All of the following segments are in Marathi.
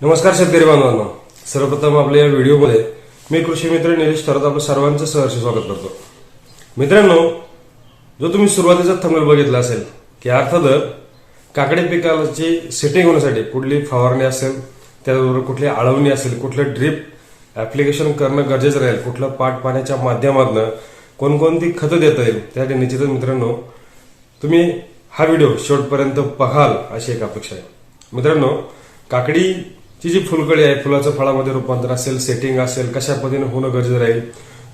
नमस्कार शेतकरी बांधवांनो. सर्वप्रथम आपल्या या व्हिडिओमध्ये मी कृषी मित्र निलेश थोरात आपलं सर्वांचं सहर्ष स्वागत करतो. मित्रांनो जो तुम्ही सुरुवातीचा थंबल बघितला असेल की अर्थात काकडे पिकाची सेटिंग होण्यासाठी कुठली फवारणी असेल त्याचबरोबर कुठली आळवणी असेल कुठलं ड्रीप ऍप्लिकेशन करणं गरजेचं राहील कुठलं पाट पाण्याच्या माध्यमातून कोणकोणती खतं देता येईल त्यासाठी निश्चितच मित्रांनो तुम्ही हा व्हिडिओ शेवटपर्यंत पाहाल अशी एक अपेक्षा आहे. मित्रांनो काकडी ती जी फुलकळी आहे फुलाचं फळामध्ये रूपांतर असेल सेटिंग असेल कशा पद्धतीने होणं गरजेचं राहील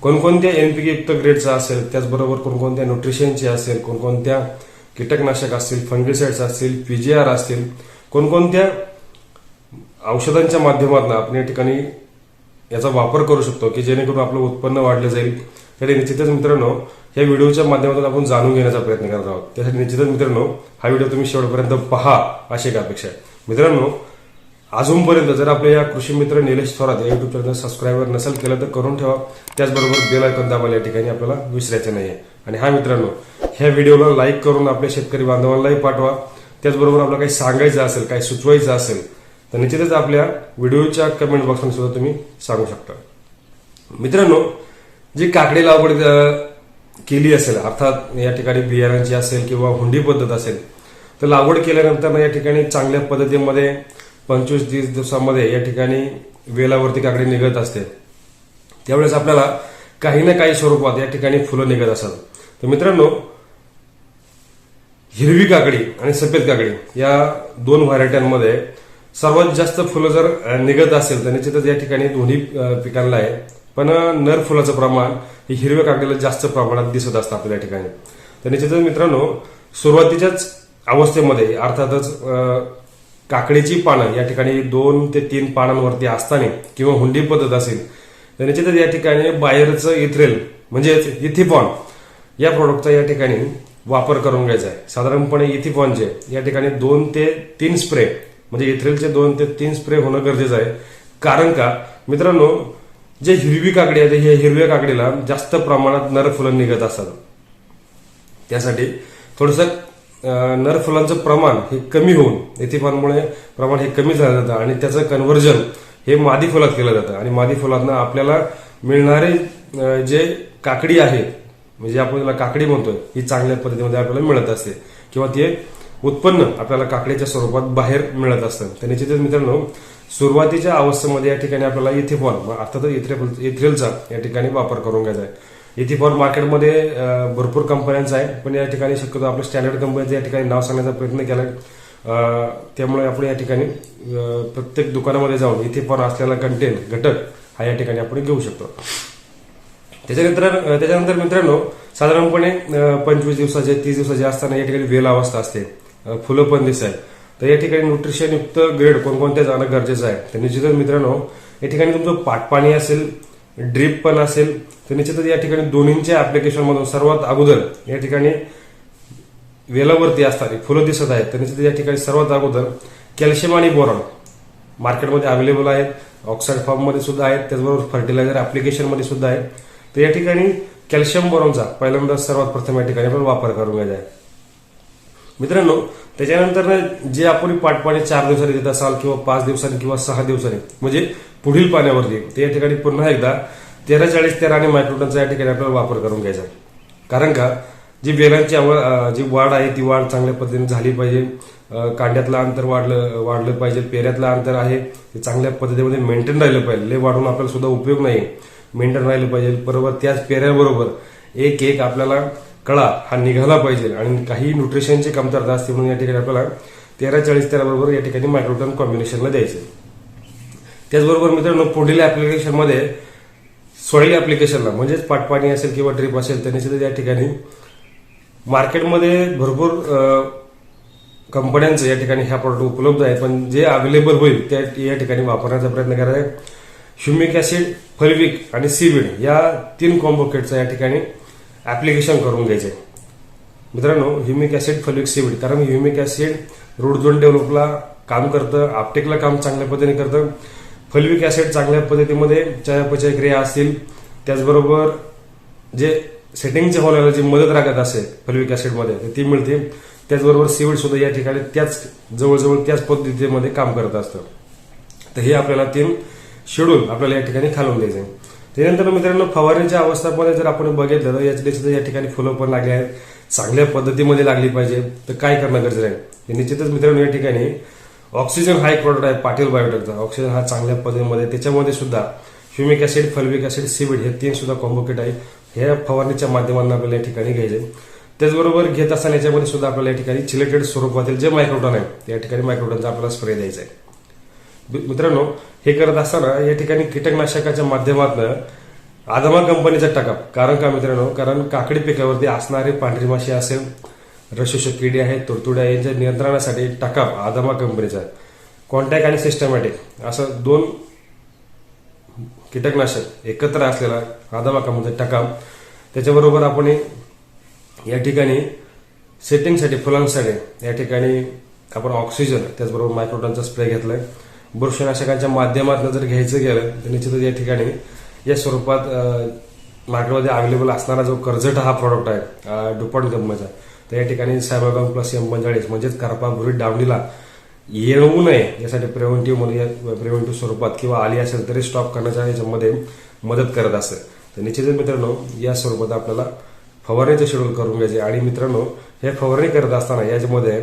कोणकोणत्या एनपीके युक्त ग्रेडचा असेल त्याचबरोबर कोणकोणत्या न्यूट्रिशनचे असेल कोणकोणत्या कीटकनाशक असतील फंगिसाइड्स असतील पीजीआर असतील कोणकोणत्या औषधांच्या माध्यमातून आपण या ठिकाणी याचा वापर करू शकतो की जेणेकरून आपलं उत्पन्न वाढलं जाईल. त्यासाठी निश्चितच मित्रांनो या व्हिडिओच्या माध्यमातून आपण जाणून घेण्याचा प्रयत्न करत आहोत. त्यासाठी निश्चितच मित्रांनो हा व्हिडिओ तुम्ही शेवटपर्यंत पहा अशी एक अपेक्षा आहे. मित्रांनो अजूनपर्यंत जर आपल्या या कृषी मित्र निलेश थोरात या युट्यूब चॅनल सबस्क्राईबर नसेल केलं तर करून ठेवा. त्याचबरोबर बेल आयकॉन दाबायला या ठिकाणी आपल्याला विसरायचं नाहीये. आणि हा मित्रांनो ह्या व्हिडिओला लाईक करून आपल्या शेतकरी बांधवांनाही पाठवा. त्याचबरोबर आपल्याला काही सांगायचं असेल काही सुचवायचं असेल तर निश्चितच आपल्या व्हिडिओच्या कमेंट बॉक्समध्ये सुद्धा तुम्ही सांगू शकता. मित्रांनो जी काकडी लागवड केली असेल अर्थात या ठिकाणी बियाणांची असेल किंवा हुंडी पद्धत असेल तर लागवड केल्यानंतर या ठिकाणी चांगल्या पद्धतीमध्ये पंचवीस तीस दिवसामध्ये या ठिकाणी वेलावरती काकडी निघत असते. त्यावेळेस आपल्याला काही ना काही स्वरूपात या ठिकाणी फुलं निघत असतात. तर मित्रांनो हिरवी काकडी आणि सफेद काकडी या दोन व्हरायट्यांमध्ये सर्वात जास्त फुलं जर निघत असेल तर निश्चितच या ठिकाणी दोन्ही पिकांना आहे. पण नर फुलाचं प्रमाण हे हिरव्या काकडीला जास्त प्रमाणात दिसत असतं आपल्या या ठिकाणी. तर निश्चितच मित्रांनो सुरुवातीच्याच अवस्थेमध्ये अर्थातच काकडीची पानं या ठिकाणी दोन ते तीन पानांवरती असताना किंवा हुंडी पद्धत असेल तर निश्चितच या ठिकाणी बाहेरचं इथ्रेल म्हणजेच इथिपॉन या प्रोडक्टचा या ठिकाणी वापर करून घ्यायचा आहे. साधारणपणे इथिपॉनचे या ठिकाणी दोन ते तीन स्प्रे म्हणजे इथ्रेलचे दोन ते तीन स्प्रे होणं गरजेचं आहे. कारण का? मित्रांनो जे हिरवी काकडी आहे या हिरव्या काकडीला जास्त प्रमाणात नर फुलं निघत असतात. त्यासाठी थोडंसं नर फुलांचं प्रमाण हे कमी होऊन एथिफॉनमुळे प्रमाण हे कमी झालं जातं आणि त्याचं कन्व्हर्जन हे मादी फुलात केलं जातं. आणि मादी फुलांना आपल्याला मिळणारे जे काकडी आहे म्हणजे आपण त्याला काकडी म्हणतोय ही चांगल्या पद्धतीमध्ये आपल्याला मिळत असते. किंवा ते उत्पन्न आपल्याला काकडीच्या स्वरूपात बाहेर मिळत असतं. तर निश्चितच मित्रांनो सुरुवातीच्या अवस्थेमध्ये या ठिकाणी आपल्याला इथेफॉन अर्थातच इथ्रेल इथ्रेलचा या ठिकाणी वापर करून घ्यायचा आहे. इथे फॉर मार्केटमध्ये भरपूर कंपन्यांचा आहे पण या ठिकाणी शक्यतो आपलं स्टँडर्ड कंपनीचं या ठिकाणी नाव सांगण्याचा प्रयत्न केला त्यामुळे आपण या ठिकाणी प्रत्येक दुकानामध्ये जाऊन इथे फॉर असलेला कंटेंट घटक हा या ठिकाणी आपण घेऊ शकतो. त्याच्यानंतर त्याच्यानंतर मित्रांनो साधारणपणे पंचवीस दिवसाचे तीस दिवसाचे असताना या ठिकाणी वेल अवस्था असते. फुलं पण दिसत तर या ठिकाणी न्यूट्रिशन युक्त ग्रेड कोणकोणत्या जाणं गरजेचं आहे? तर निश्चितच मित्रांनो या ठिकाणी तुमचं पाटपाणी असेल ड्रीप पण असेल तर निश्चितच या ठिकाणी दोन्हींच्या ॲप्लिकेशनमधून सर्वात अगोदर या ठिकाणी वेलावरती असणारी फुलं दिसत आहेत तर निश्चित या ठिकाणी सर्वात अगोदर कॅल्शियम आणि बोरॉन मार्केटमध्ये अवेलेबल आहेत ऑक्साईड फॉर्ममध्ये सुद्धा आहेत त्याचबरोबर फर्टिलायझर ॲप्लिकेशनमध्ये सुद्धा आहेत. तर या ठिकाणी कॅल्शियम बोरॉनचा पहिल्यांदा सर्वात प्रथम या ठिकाणी आपण वापर करून घ्यायचा आहे. मित्रांनो त्याच्यानंतर जे आपण पाठपाणी चार दिवसांनी देत असाल किंवा पाच दिवसांनी किंवा सहा दिवसांनी म्हणजे पुढील पाण्यावरती. ते या ठिकाणी पुन्हा एकदा तेरा चाळीस तेरा आणि मायक्रोटनचा या ठिकाणी आपल्याला वापर करून घ्यायचा. कारण का? जी वेलांची जी वाढ आहे ती वाढ चांगल्या पद्धतीने झाली पाहिजे. कांड्यातलं अंतर वाढलं वाढलं पाहिजे पेऱ्यातलं अंतर आहे ते चांगल्या पद्धतीमध्ये मेंटेन राहिलं पाहिजे. लय वाढून आपल्याला सुद्धा उपयोग नाही. मेंटेन राहिलं पाहिजे. बरोबर त्याच पेऱ्याबरोबर एक एक आपल्याला कळा हा निघाला पाहिजे. आणि काही न्यूट्रिशनची कमतरता असते म्हणून या ठिकाणी आपल्याला तेरा चाळीस तेराबरोबर या ठिकाणी मायक्रोटन कॉम्बिनेशनला द्यायचे. त्याचबरोबर मित्रांनो पुढील ॲप्लिकेशनमध्ये मध्ये ॲप्लिकेशनला ऍप्लिकेशनला म्हणजेच पाटपाणी असेल किंवा ड्रीप असेल तर निश्चितच या ठिकाणी मार्केटमध्ये भरपूर कंपन्यांचं या ठिकाणी ह्या प्रॉडक्ट उपलब्ध आहे पण जे अवेलेबल होईल त्या या ठिकाणी वापरण्याचा प्रयत्न करायचा आहे ह्युमिक ऍसिड फलविक आणि सीविड या तीन कॉम्बो किटचं या ठिकाणी ऍप्लिकेशन करून घ्यायचे. मित्रांनो ह्युमिक ऍसिड फलविक सीविड कारण ह्युमिक ऍसिड रूट झोन डेव्हलपला काम करतं आपटेकला काम चांगल्या पद्धतीने करतं. फल्विक ॲसिड चांगल्या पद्धतीमध्ये चयापचय क्रिया असतील त्याचबरोबर जे सेटिंगच्या होण्याला जी मदत लागत असेल फल्विक ॲसिडमध्ये ती मिळते. त्याचबरोबर सीविड सुद्धा या ठिकाणी त्याच जवळजवळ त्याच पद्धतीमध्ये काम करत असतं. तर हे आपल्याला तीन शेड्यूल आपल्याला या ठिकाणी खालून द्यायचे आहे. त्यानंतर मित्रांनो फवारणीच्या अवस्थामध्ये जर आपण बघितलं तर याच्या सुद्धा या ठिकाणी फुलं पण लागली आहेत. चांगल्या पद्धतीमध्ये लागली पाहिजे. तर काय करणं गरजेचं आहे? निश्चितच मित्रांनो या ठिकाणी ऑक्सिजन हा एक प्रोडक्ट आहे पाटील बायोटेकचा. ऑक्सिजन हा चांगल्या पद्धतीमध्ये त्याच्यामध्ये सुद्धा humic acid fulvic acid seaweed हे तीन सुद्धा कॉम्बोकेट आहे. हे फवारणीच्या माध्यमातून आपल्याला या ठिकाणी घ्यायचे. त्याचबरोबर घेत असताना याच्यामध्ये सुद्धा आपल्याला या ठिकाणी चिलेटेड स्वरूपातील जे मायक्रोटॉन आहे या ठिकाणी मायक्रोटॉनचा आपल्याला स्प्रे द्यायचा आहे. मित्रांनो हे करत असताना या ठिकाणी कीटकनाशकाच्या माध्यमातून आदमा कंपनीचा टाका. कारण का मित्रांनो? कारण काकडी पिकावरती असणारे पांढरी माशी असेल रशोषक किडे आहे तुडतुड्या यांच्या नियंत्रणासाठी टकाप आदमा कंपनीचा. कॉन्टॅक्ट आणि सिस्टमॅटिक असं दोन कीटकनाशक एकत्र असलेला आदमा कंपनीचा टकाप त्याच्याबरोबर आपण या ठिकाणी सेटिंगसाठी फुलांसाठी या ठिकाणी आपण ऑक्सिजन त्याचबरोबर मायक्रोटॉनचा स्प्रे घेतलाय. बुरशीनाशकांच्या माध्यमातून जर घ्यायचं गेलं तर निश्चितच या ठिकाणी या स्वरूपात मार्केटमध्ये अवेलेबल असणारा जो कर्जट हा प्रॉडक्ट आहे डुपॉन कंपनीचा तर या ठिकाणी सायबागाम प्लस एम पंचाळीस म्हणजेच करपा बुरीत डावणीला येऊ नये यासाठी प्रिव्हेंटिव्ह म्हणून प्रिव्हेंटिव्ह स्वरूपात किंवा आली असेल तरी स्टॉप करण्याच्या याच्यामध्ये मदत करत असते. तर निश्चितच मित्रांनो या स्वरूपात आपल्याला फवारणीचं शेड्यूल करून घ्यायचे. आणि मित्रांनो हे फवारणी करत असताना याच्यामध्ये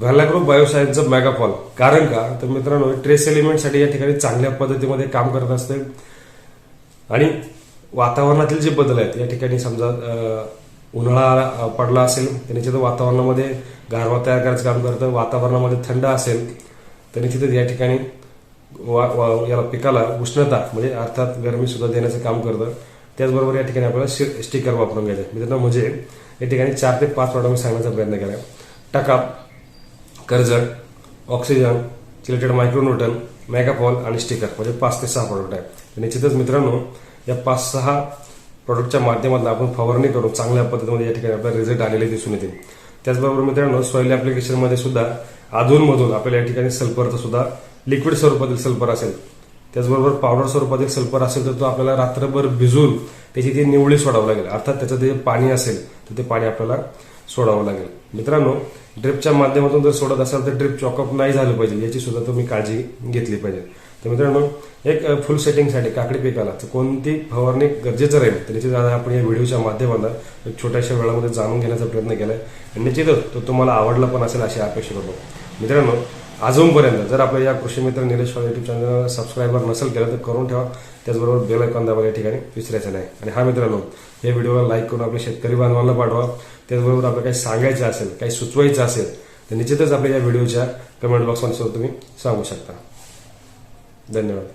ग्रुप बायोसायन्सचं मेगाफॉल कारण का? तर मित्रांनो ट्रेस एलिमेंटसाठी या ठिकाणी चांगल्या पद्धतीमध्ये काम करत असते. आणि वातावरणातील जे बदल आहेत या ठिकाणी समजा उन्हाळा पडला असेल तर निश्चित वातावरणामध्ये गारवा तयार करायचं काम करतं. वातावरणामध्ये थंड असेल तर निश्चितच या ठिकाणी वा- वा- याला पिकाला उष्णता म्हणजे अर्थात गरमी सुद्धा देण्याचं काम करतं. त्याचबरोबर या ठिकाणी आपल्याला स्टिकर वापरून घ्यायचं. मित्रांनो म्हणजे या ठिकाणी चार ते पाच प्रॉडक्ट मी सांगण्याचा प्रयत्न केला. टका कर्जळ ऑक्सिजन चिलेटेड मायक्रोन्यूटन मेगापॉल आणि स्टिकर म्हणजे पाच ते सहा प्रॉडक्ट आहे निश्चितच मित्रांनो या पाच सहा प्रोडक्टच्या माध्यमातून आपण फवारणी करून चांगल्या पद्धतीमध्ये या ठिकाणी आपल्याला रिझल्ट आलेले दिसून येते. त्याचबरोबर मित्रांनो सॉईल ऍप्लिकेशनमध्ये सुद्धा अधूनमधून आपल्याला या ठिकाणी सल्फरचं सुद्धा लिक्विड स्वरूपातील सल्फर असेल. त्याचबरोबर पावडर स्वरूपातील सल्फर असेल तर तो आपल्याला रात्रभर भिजून त्याची ती निवळी सोडावं लागेल. अर्थात त्याचं जे पाणी असेल तर ते पाणी आपल्याला सोडावं लागेल. मित्रांनो ड्रिपच्या माध्यमातून जर सोडत असाल तर ड्रिप चॉकअप नाही झालं पाहिजे याची सुद्धा तुम्ही काळजी घेतली पाहिजे. तर मित्रांनो एक फुल सेटिंगसाठी काकडी पिकाला तर कोणती फवारणी गरजेचं राहील? तर निश्चित आपण या व्हिडिओच्या माध्यमातून एक छोट्याशा वेळामध्ये जाणून घेण्याचा प्रयत्न केलाय. आणि निश्चितच तो तुम्हाला आवडला पण असेल अशी अपेक्षा करतो. मित्रांनो अजूनपर्यंत जर आपल्या या कृषी मित्र निलेश युट्यूब चॅनल सबस्क्राईबर नसेल केलं तर करून ठेवा. त्याचबरोबर बेल आयकॉन दाबा या ठिकाणी विसरायचं नाही. आणि हा मित्रांनो या व्हिडिओला लाईक करून आपल्या शेतकरी बांधवांना पाठवा. त्याचबरोबर आपल्याला काही सांगायचं असेल काही सुचवायचं असेल तर निश्चितच आपल्या या व्हिडिओच्या कमेंट बॉक्समध्ये सुद्धा तुम्ही सांगू शकता. धन्यवाद